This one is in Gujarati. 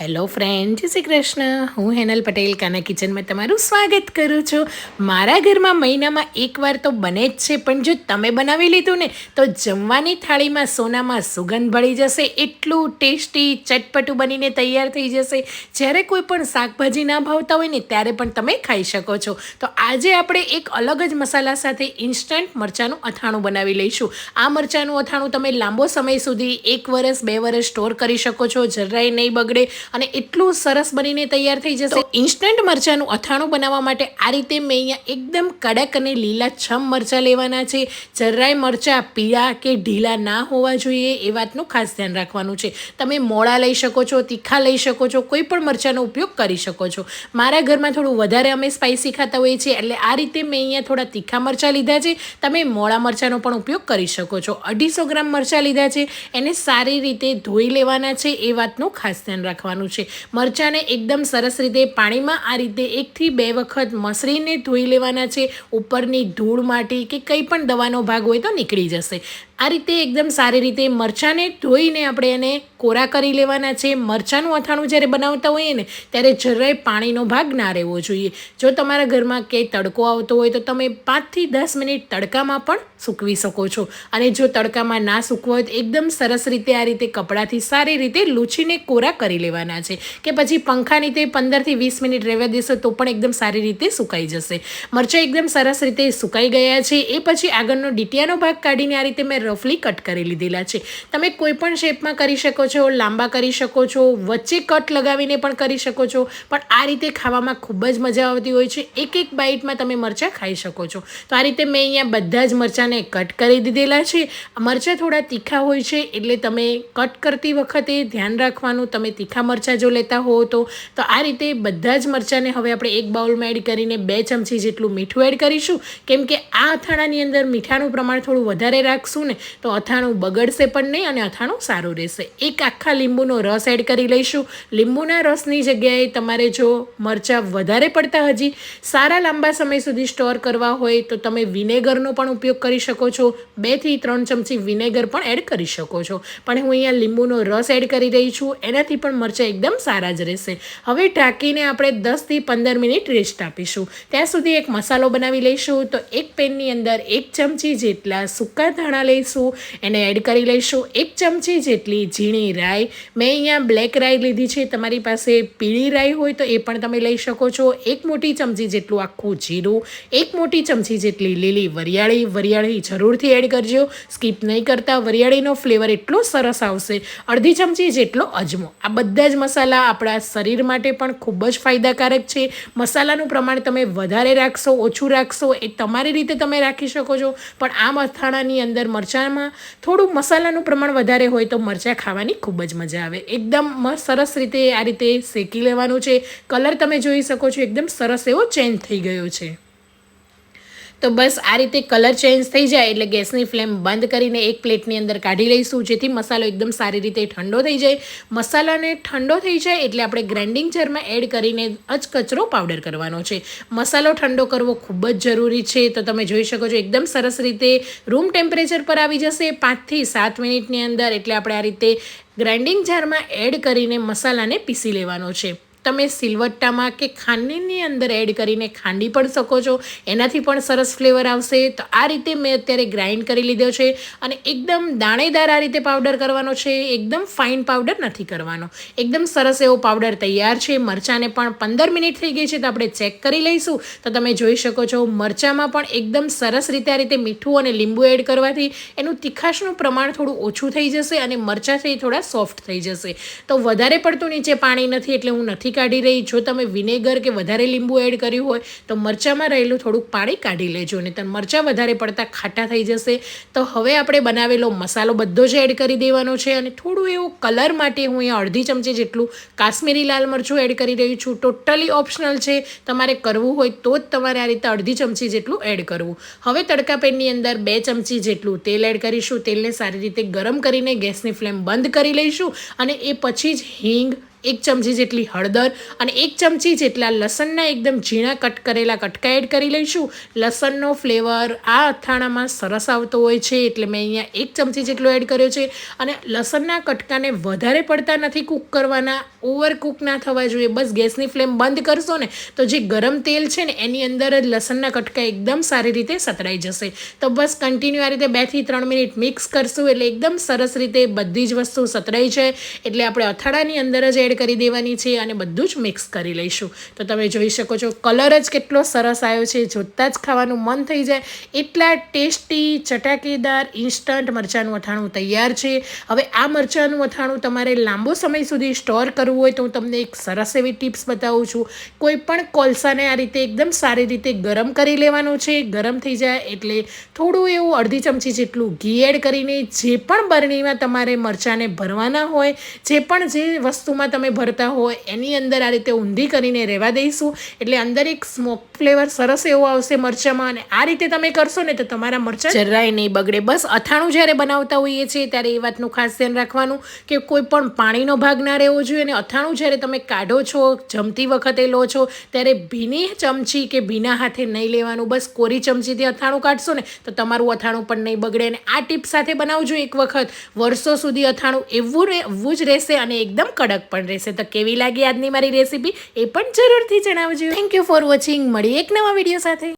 હેલો ફ્રેન્ડ જય શ્રી કૃષ્ણ. હું હેનલ પટેલ, કાના કિચનમાં તમારું સ્વાગત કરું છું. મારા ઘરમાં મહિનામાં એકવાર તો બને જ છે, પણ જો તમે બનાવી લીધું ને, તો જમવાની થાળીમાં સોનામાં સુગંધ ભળી જશે, એટલું ટેસ્ટી ચટપટું બનીને તૈયાર થઈ જશે. જ્યારે કોઈ પણ શાકભાજી ના ભાવતા હોય ને, ત્યારે પણ તમે ખાઈ શકો છો. તો આજે આપણે એક અલગ જ મસાલા સાથે ઇન્સ્ટન્ટ મરચાંનું અથાણું બનાવી લઈશું. આ મરચાંનું અથાણું તમે લાંબો સમય સુધી એક વર્ષ બે વર્ષ સ્ટોર કરી શકો છો. જરાય નહીં બગડે. અને એટલું સરસ બનીને તૈયાર થઈ જશે. ઇન્સ્ટન્ટ મરચાંનું અથાણું બનાવવા માટે આ રીતે મેં અહીંયા એકદમ કડક અને લીલા છમ મરચાં લેવાના છે. જરાય મરચાં પીળા કે ઢીલા ના હોવા જોઈએ એ વાતનું ખાસ ધ્યાન રાખવાનું છે. તમે મોળા લઈ શકો છો, તીખા લઈ શકો છો, કોઈ પણ મરચાંનો ઉપયોગ કરી શકો છો. મારા ઘરમાં થોડું વધારે અમે સ્પાઇસી ખાતા હોઈએ છીએ એટલે આ રીતે મેં અહીંયા થોડા તીખા મરચાં લીધા છે. તમે મોળા મરચાંનો પણ ઉપયોગ કરી શકો છો. અઢીસો ગ્રામ મરચાં લીધા છે. એને સારી રીતે ધોઈ લેવાના છે એ વાતનું ખાસ ધ્યાન રાખવાનું છે. મરચાંને એકદમ સરસ રીતે પાણીમાં આ રીતે એકથી બે વખત મસળીને ધોઈ લેવાના છે. ઉપરની ધૂળ માટી કે કંઈ પણ દવાનો ભાગ હોય તો નીકળી જશે. આ રીતે એકદમ સારી રીતે મરચાંને ધોઈને આપણે એને કોરા કરી લેવાના છે. મરચાંનું અથાણું જ્યારે બનાવતા હોઈએ ને, ત્યારે જરાય પાણીનો ભાગ ના રહેવો જોઈએ. જો તમારા ઘરમાં ક્યાંય તડકો આવતો હોય તો તમે પાંચથી દસ મિનિટ તડકામાં પણ સૂકવી શકો છો. અને જો તડકામાં ના સૂકવો હોય તો એકદમ સરસ રીતે આ રીતે કપડાથી સારી રીતે લૂછીને કોરા કરી લેવાના છે. કે પછી પંખાની તે પંદરથી વીસ મિનિટ રહેવા દેશો તો પણ એકદમ સારી રીતે સુકાઈ જશે. મરચાં એકદમ સરસ રીતે સુકાઈ ગયા છે. એ પછી આગળનો ડીટિયાનો ભાગ કાઢીને આ રીતે મેં રફલી કટ કરી લીધેલા છે. તમે કોઈ પણ શેપમાં કરી શકો છો, લાંબા કરી શકો છો, વચ્ચે કટ લગાવીને પણ કરી શકો છો, પણ આ રીતે ખાવામાં ખૂબ જ મજા આવતી હોય છે. એક એક બાઇટમાં તમે મરચાં ખાઈ શકો છો. તો આ રીતે મેં અહીંયા બધા જ મરચાંને કટ કરી દીધેલા છે. મરચાં થોડા તીખા હોય છે, એટલે તમે કટ કરતી વખતે ધ્યાન રાખવાનું, તમે તીખા મરચાં જો લેતા હો તો. તો આ રીતે બધા જ મરચાંને હવે આપણે એક બાઉલમાં એડ કરીને બે ચમચી જેટલું મીઠું એડ કરીશું. કેમ કે આ અથાણાની અંદર મીઠાનું પ્રમાણ થોડું વધારે રાખશું ને તો અથાણું બગડશે પણ નહીં અને અથાણું સારું રહેશે. એક આખા લીંબુનો રસ એડ કરી લઈશું. લીંબુના રસની જગ્યાએ તમારે જો મરચાં વધારે પડતા હજી સારા લાંબા સમય સુધી સ્ટોર કરવા હોય, તો તમે વિનેગરનો પણ ઉપયોગ કરી શકો છો. બેથી ત્રણ ચમચી વિનેગર પણ એડ કરી શકો છો. પણ હું અહીંયા લીંબુનો રસ એડ કરી રહી છું. એનાથી પણ મરચાં એકદમ સારા જ રહેશે. હવે ઢાંકીને આપણે દસથી પંદર મિનિટ રેસ્ટ આપીશું. ત્યાં સુધી એક મસાલો બનાવી લઈશું. તો એક પેનની અંદર એક ચમચી જેટલા સૂકા ધાણા લઈશું. લઈશું એને એડ કરી લઈશું. એક ચમચી જેટલી ઝીણી રાઈ. મેં અહીંયા બ્લેક રાઈ લીધી છે. તમારી પાસે પીળી રાઈ હોય તો એ પણ તમે લઈ શકો છો. એક મોટી ચમચી જેટલું આખું જીરું, એક મોટી ચમચી જેટલી લીલી વરિયાળી. વરિયાળી જરૂરથી એડ કરજો. સ્કીપ નહીં કરતા. વરિયાળીનો ફ્લેવર એટલો સરસ આવશે. અડધી ચમચી જેટલો અજમો. આ બધા જ મસાલા આપણા શરીર માટે પણ ખૂબ જ ફાયદાકારક છે. મસાલાનું પ્રમાણ તમે વધારે રાખશો, ઓછું રાખશો, એ તમારી રીતે તમે રાખી શકો છો. પણ આ મથાણાની અંદર મરચાં મરચાંમાં થોડું મસાલાનું પ્રમાણ વધારે હોય તો મરચાં ખાવાની ખૂબ જ મજા આવે. એકદમ સરસ રીતે આ રીતે શેકી લેવાનું છે. કલર તમે જોઈ શકો છો, એકદમ સરસ એવો ચેન્જ થઈ ગયો છે. તો બસ આ રીતે કલર ચેન્જ થઈ જાય એટલે ગેસની ફ્લેમ બંધ કરીને એક પ્લેટની અંદર કાઢી લઈશું, જેથી મસાલો એકદમ સારી રીતે ઠંડો થઈ જાય. મસાલાને ઠંડો થઈ જાય એટલે આપણે ગ્રાઇન્ડિંગ જારમાં એડ કરીને અચકચરો પાવડર કરવાનો છે. મસાલો ઠંડો કરવો ખૂબ જ જરૂરી છે. તો તમે જોઈ શકો છો, એકદમ સરસ રીતે રૂમ ટેમ્પરેચર પર આવી જશે પાંચથી સાત મિનિટની અંદર. એટલે આપણે આ રીતે ગ્રાઇન્ડિંગ જારમાં એડ કરીને મસાલાને પીસી લેવાનો છે. તમે સિલવટ્ટામાં કે ખાંડની અંદર એડ કરીને ખાંડી પણ શકો છો. એનાથી પણ સરસ ફ્લેવર આવશે. તો આ રીતે મેં અત્યારે ગ્રાઇન્ડ કરી લીધો છે અને એકદમ દાણેદાર આ રીતે પાવડર કરવાનો છે. એકદમ ફાઇન પાવડર નથી કરવાનો. એકદમ સરસ એવો પાવડર તૈયાર છે. મરચાંને પણ પંદર મિનિટ થઈ ગઈ છે તો આપણે ચેક કરી લઈશું. તો તમે જોઈ શકો છો મરચાંમાં પણ એકદમ સરસ રીતે આ રીતે મીઠું અને લીંબુ એડ કરવાથી એનું તીખાશનું પ્રમાણ થોડું ઓછું થઈ જશે અને મરચાં છે એ થોડા સોફ્ટ થઈ જશે. તો વધારે પડતું નીચે પાણી નથી એટલે હું નથી કાઢી રહી. જો તમે વિનેગર કે વધારે લીંબુ એડ કર્યું હોય, તો મરચાંમાં રહેલું થોડુંક પાણી કાઢી લેજો નહીં તો મરચાં વધારે પડતા ખાટા થઈ જશે. તો હવે આપણે બનાવેલો મસાલો બધો જ એડ કરી દેવાનો છે અને થોડું એવું કલર માટે હું અહીંયા અડધી ચમચી જેટલું કાશ્મીરી લાલ મરચું એડ કરી રહી છું. ટોટલી ઓપ્શનલ છે. તમારે કરવું હોય તો જ તમારે આ રીતે અડધી ચમચી જેટલું એડ કરવું. હવે તડકા પેનની અંદર બે ચમચી જેટલું તેલ એડ કરીશું. તેલને સારી રીતે ગરમ કરીને ગેસની ફ્લેમ બંધ કરી લઈશું અને એ પછી જ હિંગ એક ચમચી જેટલી હળદર અને એક ચમચી જેટલા લસણના એકદમ ઝીણા કટ કરેલા કટકા એડ કરી લઈશું. લસણનો ફ્લેવર આ અથાણામાં સરસ આવતો હોય છે, એટલે મેં અહીંયા એક ચમચી જેટલો એડ કર્યો છે. અને લસણના કટકાને વધારે પડતા નથી કૂક કરવાના, ઓવર કૂક ના થવા જોઈએ. બસ ગેસની ફ્લેમ બંધ કરશો ને, તો જે ગરમ તેલ છે ને, એની અંદર જ લસણના કટકા એકદમ સારી રીતે સતરાઈ જશે. તો બસ કન્ટિન્યુ આ રીતે બેથી ત્રણ મિનિટ મિક્સ કરશું, એટલે એકદમ સરસ રીતે બધી જ વસ્તુ સતરાઈ છે એટલે આપણે અથાણાની અંદર જ એડ કરી દેવાની છે અને બધું જ મિક્સ કરી લઈશું. તો તમે જોઈ શકો છો કલર જ કેટલો સરસ આવ્યો છે, જોતાં જ ખાવાનું મન થઈ જાય. એટલા ટેસ્ટી ચટાકેદાર ઇન્સ્ટન્ટ મરચાંનું અથાણું તૈયાર છે. હવે આ મરચાંનું અથાણું તમારે લાંબો સમય સુધી સ્ટોર કરવું હોય તો હું તમને એક સરસ એવી ટિપ્સ બતાવું છું. કોઈ પણ કોલસાને આ રીતે એકદમ સારી રીતે ગરમ કરી લેવાનું છે. ગરમ થઈ જાય એટલે થોડું એવું અડધી ચમચી જેટલું ઘી એડ કરીને જે પણ બરણીમાં તમારે મરચાંને ભરવાના હોય, જે પણ જે વસ્તુમાં તમે ભરતા હોય, એની અંદર આ રીતે ઊંધી કરીને રહેવા દઈશું. એટલે અંદર એક સ્મોક ફ્લેવર સરસ એવો આવશે મરચાંમાં અને આ રીતે તમે કરશો ને તો તમારા મરચાં જરાય નહીં બગડે. બસ અથાણું જ્યારે બનાવતા હોઈએ છીએ ત્યારે એ વાતનું ખાસ ધ્યાન રાખવાનું કે કોઈ પણ પાણીનો ભાગ ના રહેવો જોઈએ અને અથાણું જ્યારે તમે કાઢો છો, જમતી વખતે લો છો, ત્યારે ભીની ચમચી કે ભીના હાથે નહીં લેવાનું. બસ કોરી ચમચીથી અથાણું કાઢશો ને તો તમારું અથાણું પણ નહીં બગડે. અને આ ટીપ સાથે બનાવજો એક વખત. વર્ષો સુધી અથાણું એવું એવું જ રહેશે અને એકદમ કડક પણ રહેશે તો કેવી લાગી આજની મારી રેસીપી એ પણ જરૂરથી જણાવજો. થેન્ક યુ ફોર વોચિંગ મળી એક નવા વીડિયો સાથે.